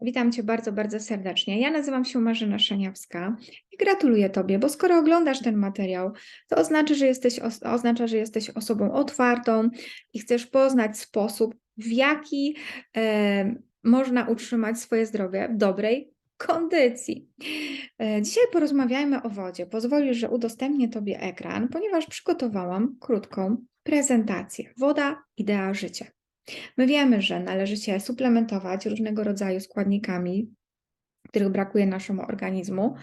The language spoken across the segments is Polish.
Witam Cię bardzo, bardzo serdecznie. Ja nazywam się Marzena Szaniawska i gratuluję Tobie, bo skoro oglądasz ten materiał, to oznacza, że jesteś, oznacza, że jesteś osobą otwartą i chcesz poznać sposób, w jaki e, można utrzymać swoje zdrowie w dobrej kondycji. E, dzisiaj porozmawiajmy o wodzie. Pozwolisz, że udostępnię Tobie ekran, ponieważ przygotowałam krótką prezentację. Woda, idea życia. My wiemy, że należy się suplementować różnego rodzaju składnikami, których brakuje naszemu organizmu,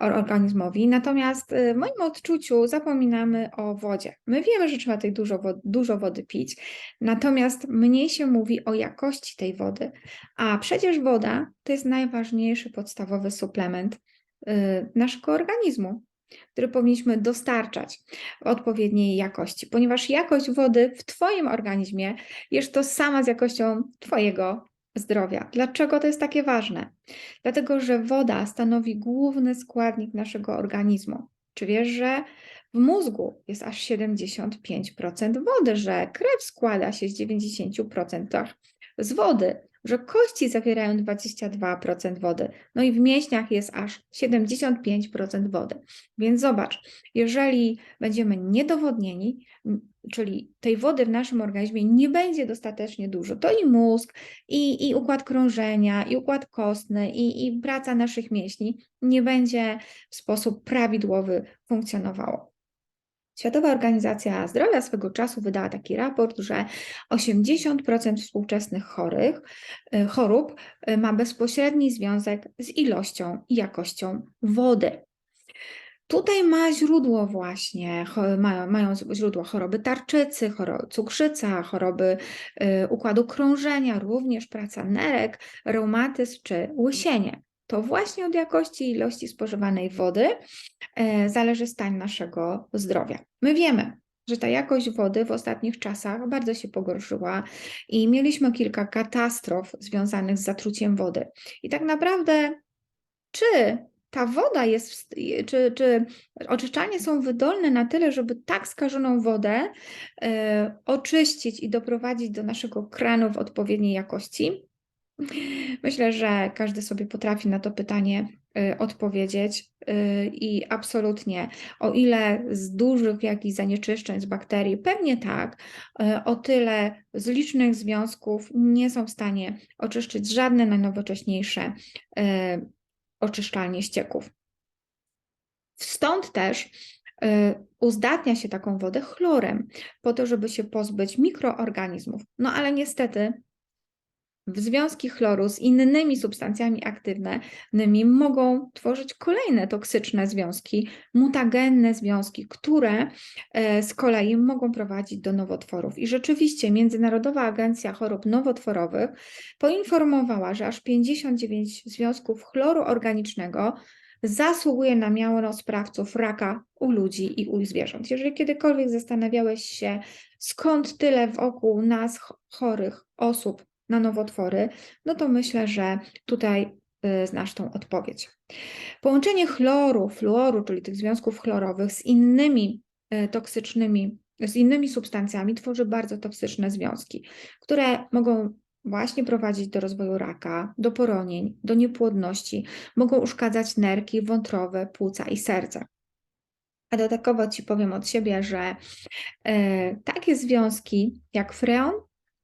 or- organizmowi, natomiast y, w moim odczuciu zapominamy o wodzie. My wiemy, że trzeba tej dużo, dużo wody pić, natomiast mniej się mówi o jakości tej wody, a przecież woda to jest najważniejszy podstawowy suplement y, naszego organizmu, który powinniśmy dostarczać w odpowiedniej jakości, ponieważ jakość wody w Twoim organizmie jest to sama z jakością Twojego zdrowia. Dlaczego to jest takie ważne? Dlatego, że woda stanowi główny składnik naszego organizmu. Czy wiesz, że w mózgu jest aż 75% wody, że krew składa się z 90% z wody, że kości zawierają 22% wody, no i w mięśniach jest aż 75% wody. Więc zobacz, jeżeli będziemy niedowodnieni, czyli tej wody w naszym organizmie nie będzie dostatecznie dużo, to i mózg, i, i układ krążenia, i układ kostny, i, i praca naszych mięśni nie będzie w sposób prawidłowy funkcjonowało. Światowa Organizacja Zdrowia swego czasu wydała taki raport, że 80% współczesnych chorych, y, chorób y, ma bezpośredni związek z ilością i jakością wody. Tutaj ma źródło właśnie, mają źródło choroby tarczycy, choro, cukrzyca, choroby y, układu krążenia, również praca nerek, reumatyzm czy łysienie. To właśnie od jakości i ilości spożywanej wody e, zależy stan naszego zdrowia. My wiemy, że ta jakość wody w ostatnich czasach bardzo się pogorszyła i mieliśmy kilka katastrof związanych z zatruciem wody. I tak naprawdę, czy ta woda jest, czy, czy oczyszczalnie są wydolne na tyle, żeby tak skażoną wodę e, oczyścić i doprowadzić do naszego kranu w odpowiedniej jakości? Myślę, że każdy sobie potrafi na to pytanie y, odpowiedzieć y, i absolutnie, o ile z dużych jakichś zanieczyszczeń, z bakterii, pewnie tak, y, o tyle z licznych związków nie są w stanie oczyszczyć żadne najnowocześniejsze oczyszczalnie ścieków. Stąd też uzdatnia się taką wodę chlorem, po to, żeby się pozbyć mikroorganizmów. No ale niestety związki chloru z innymi substancjami aktywnymi mogą tworzyć kolejne toksyczne związki, mutagenne związki, które e, z kolei mogą prowadzić do nowotworów. I rzeczywiście Międzynarodowa Agencja Chorób Nowotworowych poinformowała, że aż 59 związków chloru organicznego zasługuje na miano sprawców raka u ludzi i u zwierząt. Jeżeli kiedykolwiek zastanawiałeś się, skąd tyle wokół nas ch- chorych osób na nowotwory, no to myślę, że tutaj y, znasz tą odpowiedź. Połączenie chloru, fluoru, czyli tych związków chlorowych z innymi y, toksycznymi, z innymi substancjami tworzy bardzo toksyczne związki, które mogą właśnie prowadzić do rozwoju raka, do poronień, do niepłodności, mogą uszkadzać nerki, wątroby, płuca i serce. A dodatkowo Ci powiem od siebie, że e, takie związki jak freon,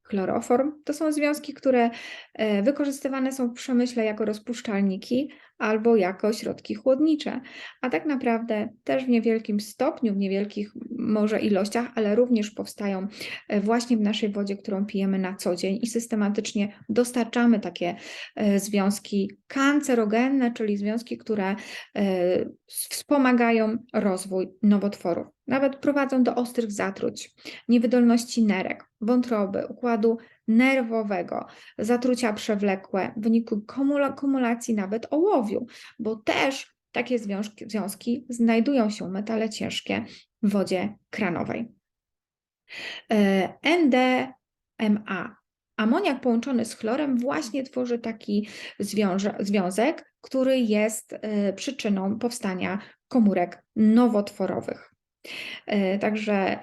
chloroform, to są związki, które e, wykorzystywane są w przemyśle jako rozpuszczalniki albo jako środki chłodnicze, a tak naprawdę też w niewielkim stopniu, w niewielkich może ilościach, ale również powstają e, właśnie w naszej wodzie, którą pijemy na co dzień i systematycznie dostarczamy takie e, związki kancerogenne, czyli związki, które wspomagają rozwój nowotworów. Nawet prowadzą do ostrych zatruć, niewydolności nerek, wątroby, układu nerwowego, zatrucia przewlekłe w wyniku kumula- kumulacji nawet ołowiu, bo też takie związki, związki znajdują się metale ciężkie w wodzie kranowej. E, NDMA. Amoniak połączony z chlorem właśnie tworzy taki związek, który jest e, przyczyną powstania komórek nowotworowych. E, Także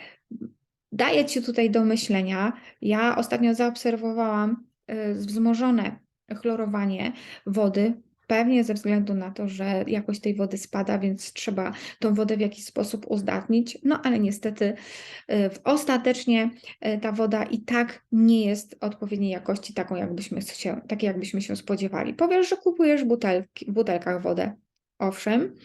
daję Ci tutaj do myślenia. Ja ostatnio zaobserwowałam e, wzmożone chlorowanie wody. Pewnie ze względu na to, że jakość tej wody spada, więc trzeba tą wodę w jakiś sposób uzdatnić. No ale niestety w- ostatecznie ta woda i tak nie jest odpowiedniej jakości, taką jakbyśmy się, takiej jakbyśmy się spodziewali. Powiesz, że kupujesz butelki, w butelkach wodę. Owszem,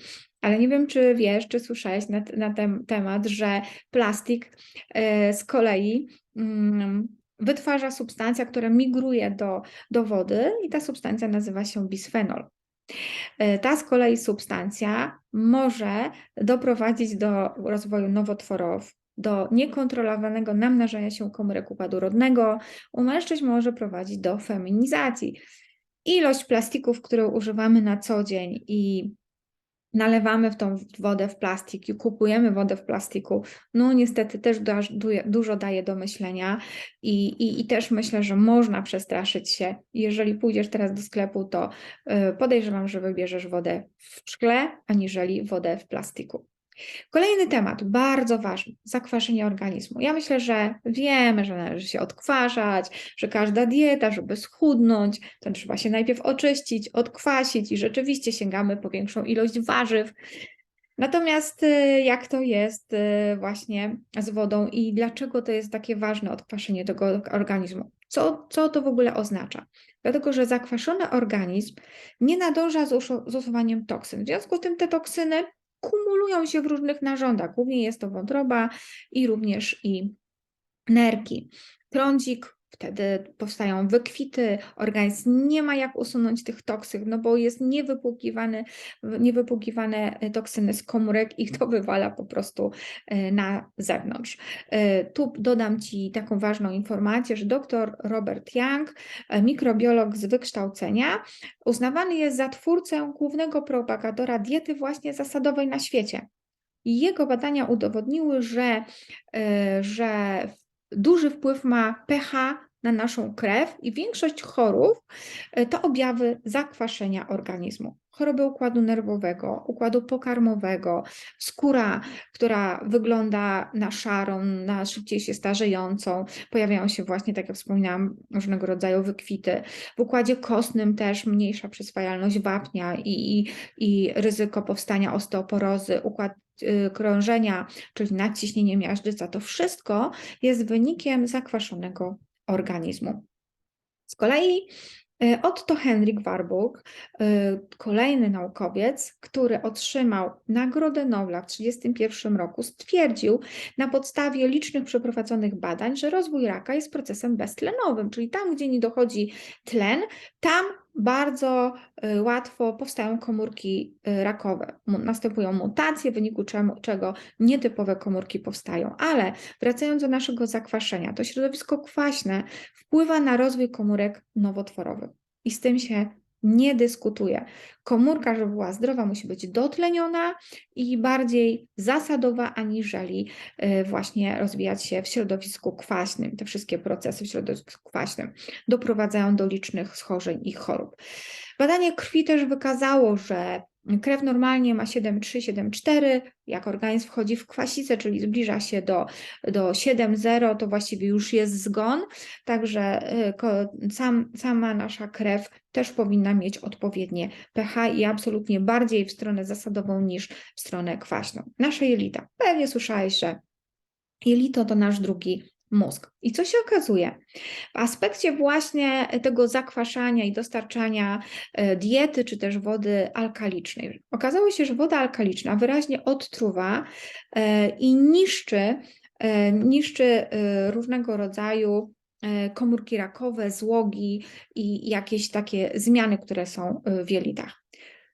ale nie wiem, czy wiesz, czy słyszałeś na, na ten temat, że plastik e, z kolei mm, wytwarza substancja, która migruje do, do wody i ta substancja nazywa się bisfenol. E, Ta z kolei substancja może doprowadzić do rozwoju nowotworów, do niekontrolowanego namnażania się komórek układu rodnego. U mężczyzn może prowadzić do feminizacji. Ilość plastików, które używamy na co dzień i nalewamy w tą wodę w plastik i kupujemy wodę w plastiku, no niestety też dużo daje do myślenia i, i, i też myślę, że można przestraszyć się. Jeżeli pójdziesz teraz do sklepu, to y, podejrzewam, że wybierzesz wodę w szkle, aniżeli wodę w plastiku. Kolejny temat, bardzo ważny, zakwaszenie organizmu. Ja myślę, że wiemy, że należy się odkwaszać, że każda dieta, żeby schudnąć, to trzeba się najpierw oczyścić, odkwasić i rzeczywiście sięgamy po większą ilość warzyw. Natomiast y, jak to jest y, właśnie z wodą i dlaczego to jest takie ważne odkwaszenie tego organizmu? Co, co to w ogóle oznacza? Dlatego, że zakwaszony organizm nie nadąża z, usuwaniem toksyn. W związku z tym te toksyny kumulują się w różnych narządach. Głównie jest to wątroba i również i nerki. Trądzik, wtedy powstają wykwity, organizm nie ma jak usunąć tych toksyn, no bo jest niewypłukiwane e, toksyny z komórek i to wywala po prostu e, na zewnątrz. E, Tu dodam Ci taką ważną informację, że dr Robert Young, e, mikrobiolog z wykształcenia, uznawany jest za twórcę głównego propagatora diety właśnie zasadowej na świecie. Jego badania udowodniły, że, że duży wpływ ma pH na naszą krew i większość chorób e, to objawy zakwaszenia organizmu. Choroby układu nerwowego, układu pokarmowego, skóra, która wygląda na szarą, na szybciej się starzejącą, pojawiają się właśnie, tak jak wspominałam, różnego rodzaju wykwity. W układzie kostnym też mniejsza przyswajalność wapnia i, i, i ryzyko powstania osteoporozy, układ y, krążenia, czyli nadciśnienie miażdżyca, to wszystko jest wynikiem zakwaszonego organizmu. Z kolei y, Otto Henrik Warburg, y, kolejny naukowiec, który otrzymał Nagrodę Nobla w 1931 roku, stwierdził na podstawie licznych przeprowadzonych badań, że rozwój raka jest procesem beztlenowym, czyli tam, gdzie nie dochodzi tlen, tam bardzo y, łatwo powstają komórki y, rakowe. Następują mutacje, w wyniku czego nietypowe komórki powstają. Ale wracając do naszego zakwaszenia, to środowisko kwaśne wpływa na rozwój komórek nowotworowych i z tym się nie dyskutuje. Komórka, żeby była zdrowa, musi być dotleniona i bardziej zasadowa, aniżeli y, właśnie rozwijać się w środowisku kwaśnym. Te wszystkie procesy w środowisku kwaśnym doprowadzają do licznych schorzeń i chorób. Badanie krwi też wykazało, że krew normalnie ma 7,3, 7,4. Jak organizm wchodzi w kwasicę, czyli zbliża się do, do 7,0, to właściwie już jest zgon. Także y, sam, sama nasza krew też powinna mieć odpowiednie pH i absolutnie bardziej w stronę zasadową niż w stronę kwaśną. Nasze jelita. Pewnie słyszałeś, że jelito to nasz drugi mózg. I co się okazuje? W aspekcie właśnie tego zakwaszania i dostarczania e, diety czy też wody alkalicznej. Okazało się, że woda alkaliczna wyraźnie odtruwa e, i niszczy, e, niszczy różnego rodzaju komórki rakowe, złogi i jakieś takie zmiany, które są w jelitach.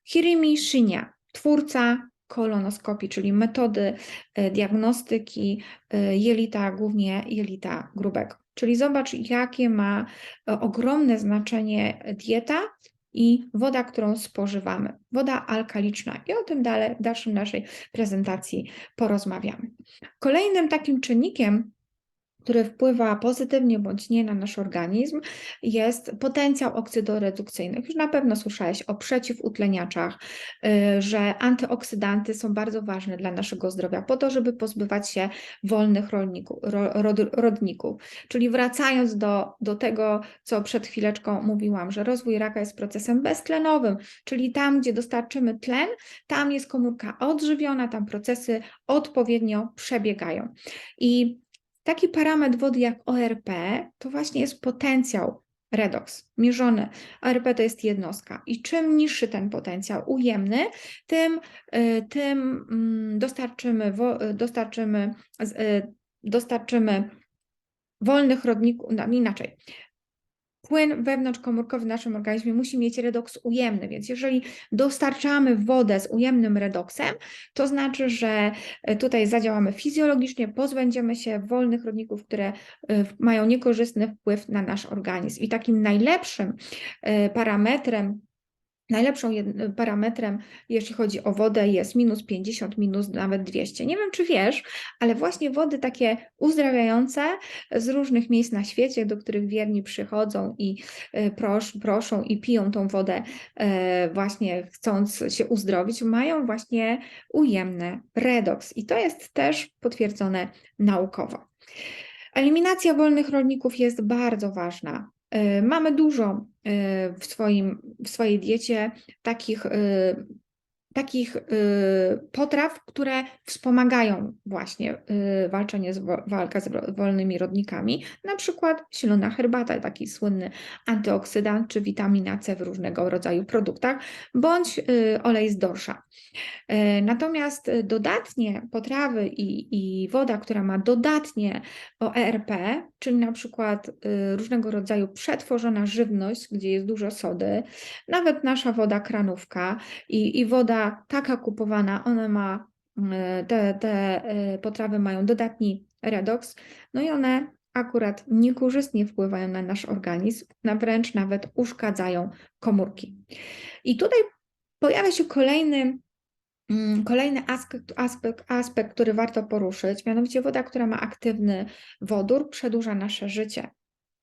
Hirimi Shinya, twórca kolonoskopii, czyli metody e, diagnostyki e, jelita, głównie jelita grubego. Czyli zobacz, jakie ma e, ogromne znaczenie dieta i woda, którą spożywamy. Woda alkaliczna. I o tym dalej, w dalszym naszej prezentacji porozmawiamy. Kolejnym takim czynnikiem, który wpływa pozytywnie bądź nie na nasz organizm, jest potencjał oksydoredukcyjny. Już na pewno słyszałeś o przeciwutleniaczach, y, że antyoksydanty są bardzo ważne dla naszego zdrowia, po to, żeby pozbywać się wolnych rolników, rodników. Czyli wracając do, do tego, co przed chwileczką mówiłam, że rozwój raka jest procesem beztlenowym, czyli tam, gdzie dostarczymy tlen, tam jest komórka odżywiona, tam procesy odpowiednio przebiegają. I Taki parametr wody jak ORP to właśnie jest potencjał redox mierzony. ORP to jest jednostka i czym niższy ten potencjał ujemny, tym, y, tym mm, dostarczymy, y, dostarczymy, y, dostarczymy wolnych rodników, no, inaczej, płyn wewnątrzkomórkowy w naszym organizmie musi mieć redoks ujemny, więc jeżeli dostarczamy wodę z ujemnym redoksem, to znaczy, że e, tutaj zadziałamy fizjologicznie, pozbędziemy się wolnych rodników, które e, mają niekorzystny wpływ na nasz organizm. I takim najlepszym e, parametrem Najlepszą parametrem, jeśli chodzi o wodę, jest minus 50, minus nawet 200. Nie wiem, czy wiesz, ale właśnie wody takie uzdrawiające z różnych miejsc na świecie, do których wierni przychodzą i e, pros, proszą i piją tą wodę, e, właśnie chcąc się uzdrowić, mają właśnie ujemne redoks. I to jest też potwierdzone naukowo. Eliminacja wolnych rolników jest bardzo ważna. E, mamy dużo e, w, swoim, w swojej diecie takich, e, takich potraw, które wspomagają właśnie walczenie z, walkę z wolnymi rodnikami, na przykład zielona herbata, taki słynny antyoksydant czy witamina C w różnego rodzaju produktach, bądź olej z dorsza. Natomiast dodatnie potrawy i, i woda, która ma dodatnie OERP, czyli na przykład y, różnego rodzaju przetworzona żywność, gdzie jest dużo sody, nawet nasza woda kranówka i, i woda taka kupowana, ona ma, y, te, te y, potrawy mają dodatni redoks, no i one akurat niekorzystnie wpływają na nasz organizm, na wręcz nawet uszkadzają komórki. I tutaj pojawia się kolejny kolejny aspekt, aspekt, aspekt, który warto poruszyć, mianowicie woda, która ma aktywny wodór, przedłuża nasze życie,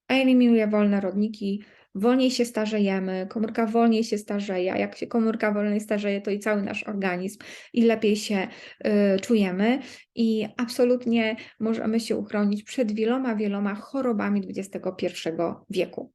eliminuje wolne rodniki, wolniej się starzejemy, komórka wolniej się starzeje, a jak się komórka wolniej starzeje, to i cały nasz organizm i lepiej się y, czujemy i absolutnie możemy się uchronić przed wieloma, wieloma chorobami XXI wieku.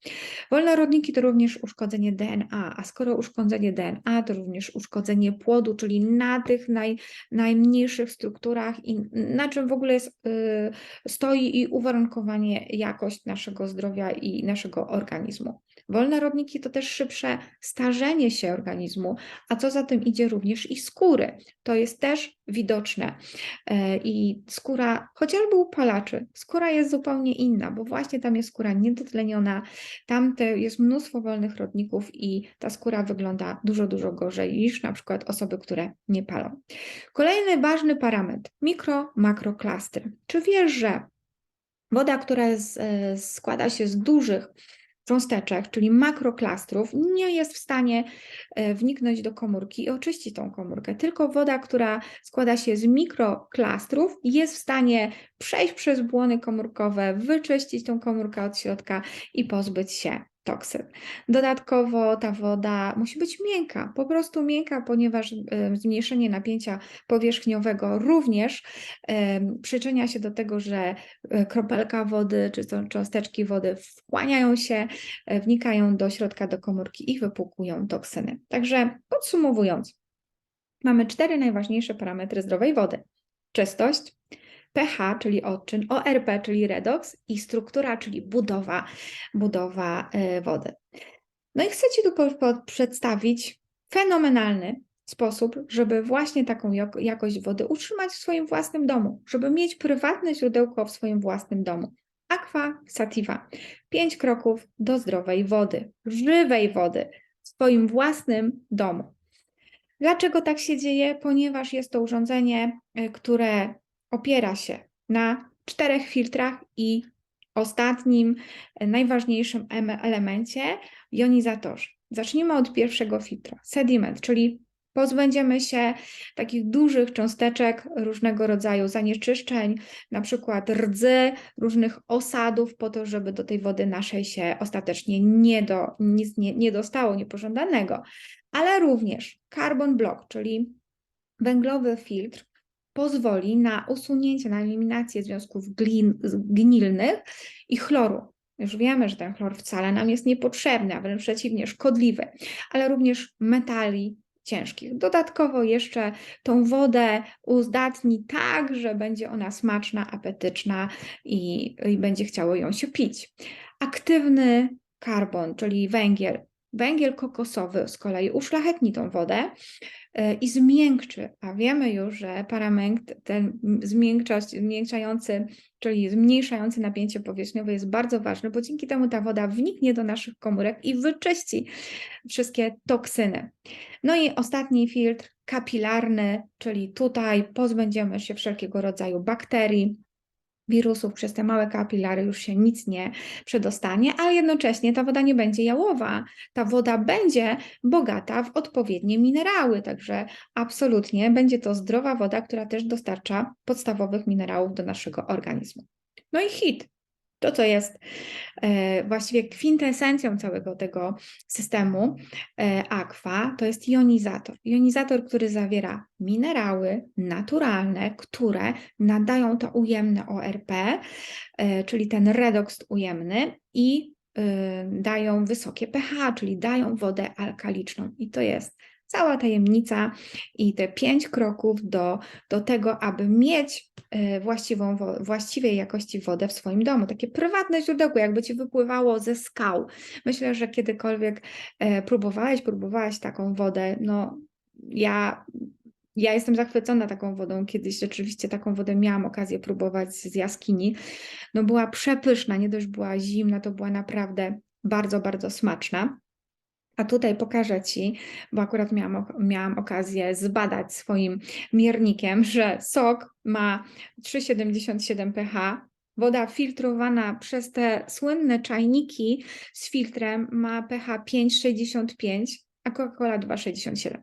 Wolne rodniki to również uszkodzenie DNA, a skoro uszkodzenie DNA, to również uszkodzenie płodu, czyli na tych naj, najmniejszych strukturach i na czym w ogóle jest, y, stoi i uwarunkowanie jakość naszego zdrowia i naszego organizmu. Wolne rodniki to też szybsze starzenie się organizmu, a co za tym idzie również i skóry. To jest też widoczne. I skóra, chociażby u palaczy, skóra jest zupełnie inna, bo właśnie tam jest skóra niedotleniona, tam te jest mnóstwo wolnych rodników i ta skóra wygląda dużo, dużo gorzej niż na przykład osoby, które nie palą. Kolejny ważny parametr, mikro, makroklastry. Czy wiesz, że woda, która e, składa się z dużych cząsteczek, czyli makroklastrów, nie jest w stanie e, wniknąć do komórki i oczyścić tą komórkę. Tylko woda, która składa się z mikroklastrów, jest w stanie przejść przez błony komórkowe, wyczyścić tą komórkę od środka i pozbyć się toksyn. Dodatkowo ta woda musi być miękka, po prostu miękka, ponieważ zmniejszenie napięcia powierzchniowego również przyczynia się do tego, że e, kropelka wody czy cząsteczki wody wchłaniają się, e, wnikają do środka, do komórki i wypłukują toksyny. Także podsumowując, mamy cztery najważniejsze parametry zdrowej wody. Czystość, pH, czyli odczyn, ORP, czyli redoks i struktura, czyli budowa, budowa e, wody. No i chcę Ci tu przedstawić fenomenalny sposób, żeby właśnie taką jakość wody utrzymać w swoim własnym domu, żeby mieć prywatne źródełko w swoim własnym domu. Aqua Sativa. Pięć kroków do zdrowej wody, żywej wody w swoim własnym domu. Dlaczego tak się dzieje? Ponieważ jest to urządzenie, e, które opiera się na czterech filtrach i ostatnim, e, najważniejszym elemencie jonizatorze. Zacznijmy od pierwszego filtra, sediment, czyli Pozbędziemy się takich dużych cząsteczek różnego rodzaju zanieczyszczeń, na przykład rdzy, różnych osadów, po to, żeby do tej wody naszej się ostatecznie nie, do, nic nie, nie dostało niepożądanego, ale również carbon block, czyli węglowy filtr, pozwoli na usunięcie, na eliminację związków glin, gnilnych i chloru. Już wiemy, że ten chlor wcale nam jest niepotrzebny, a wręcz przeciwnie, szkodliwy, ale również metali ciężkich. Dodatkowo jeszcze tą wodę uzdatni tak, że będzie ona smaczna, apetyczna i, i będzie chciało ją się pić. Aktywny karbon, czyli węgiel, węgiel kokosowy z kolei uszlachetni tą wodę e, i zmiękczy, a wiemy już, że paramęk, ten zmiękczający, czyli zmniejszający napięcie powierzchniowe jest bardzo ważny, bo dzięki temu ta woda wniknie do naszych komórek i wyczyści wszystkie toksyny. No i ostatni filtr kapilarny, czyli tutaj pozbędziemy się wszelkiego rodzaju bakterii, wirusów przez te małe kapilary już się nic nie przedostanie, ale jednocześnie ta woda nie będzie jałowa. Ta woda będzie bogata w odpowiednie minerały, także absolutnie będzie to zdrowa woda, która też dostarcza podstawowych minerałów do naszego organizmu. No i hit. To, co jest e, właściwie kwintesencją całego tego systemu e, aqua, to jest jonizator. Jonizator, który zawiera minerały naturalne, które nadają to ujemne ORP, e, czyli ten redoks ujemny i dają wysokie pH, czyli dają wodę alkaliczną. I to jest cała tajemnica i te pięć kroków do, do tego, aby mieć właściwą, właściwej jakości wodę w swoim domu. Takie prywatne źródełko, jakby ci wypływało ze skał. Myślę, że kiedykolwiek e, próbowałeś, próbowałaś taką wodę, no ja ja jestem zachwycona taką wodą. Kiedyś rzeczywiście taką wodę miałam okazję próbować z jaskini. No była przepyszna, nie dość była zimna, to była naprawdę bardzo, bardzo smaczna. A tutaj pokażę Ci, bo akurat miałam, miałam okazję zbadać swoim miernikiem, że sok ma 3,77 pH, woda filtrowana przez te słynne czajniki z filtrem ma pH 5,65, a Coca-Cola 2,67.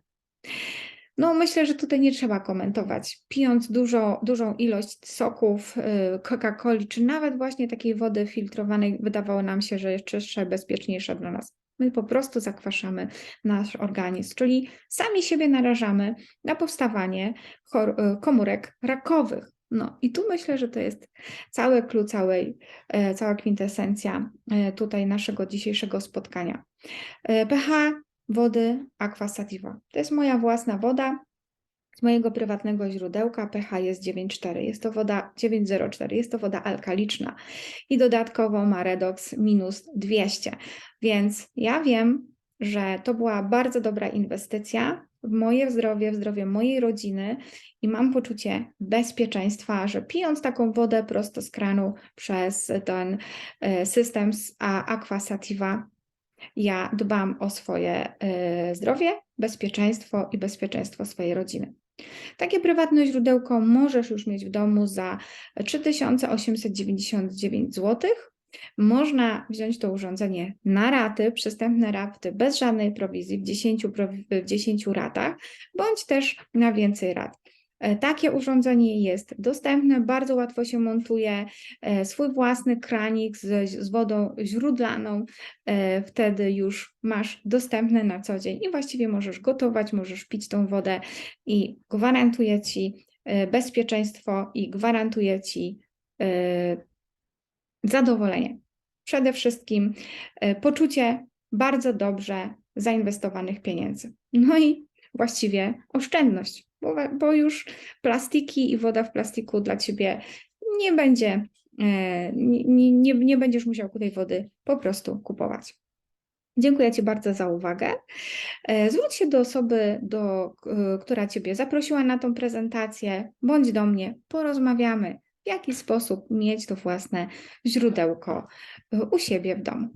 No, myślę, że tutaj nie trzeba komentować. Pijąc dużo, dużą ilość soków, y, Coca-Coli, czy nawet właśnie takiej wody filtrowanej, wydawało nam się, że jest czystsza, bezpieczniejsza dla nas. My po prostu zakwaszamy nasz organizm, czyli sami siebie narażamy na powstawanie y, komórek rakowych. No i tu myślę, że to jest całe clue, całej, e, cała kwintesencja e, tutaj naszego dzisiejszego spotkania. E, pH wody Aqua Sativa. To jest moja własna woda, z mojego prywatnego źródełka pH jest 9,4. Jest to woda 9,04. Jest to woda alkaliczna i dodatkowo ma redoks minus 200. Więc ja wiem, że to była bardzo dobra inwestycja w moje zdrowie, w zdrowie mojej rodziny i mam poczucie bezpieczeństwa, że pijąc taką wodę prosto z kranu przez ten e, system Aqua Sativa, ja dbam o swoje e, zdrowie, bezpieczeństwo i bezpieczeństwo swojej rodziny. Takie prywatne źródełko możesz już mieć w domu za 3899 zł. Można wziąć to urządzenie na raty, przystępne raty bez żadnej prowizji w 10, w 10 ratach, bądź też na więcej rat. E, takie urządzenie jest dostępne, bardzo łatwo się montuje, e, swój własny kranik z, z wodą źródlaną, e, wtedy już masz dostępne na co dzień i właściwie możesz gotować, możesz pić tą wodę i gwarantuję Ci bezpieczeństwo i gwarantuję Ci zadowolenie. Przede wszystkim poczucie bardzo dobrze zainwestowanych pieniędzy. No i właściwie oszczędność bo, bo już plastiki i woda w plastiku dla ciebie nie będzie, e, nie, nie, nie będziesz musiał tej wody po prostu kupować. Dziękuję Ci bardzo za uwagę. E, zwróć się do osoby, do, która Ciebie zaprosiła na tą prezentację, bądź do mnie, porozmawiamy, w jaki sposób mieć to własne źródełko e, u siebie w domu.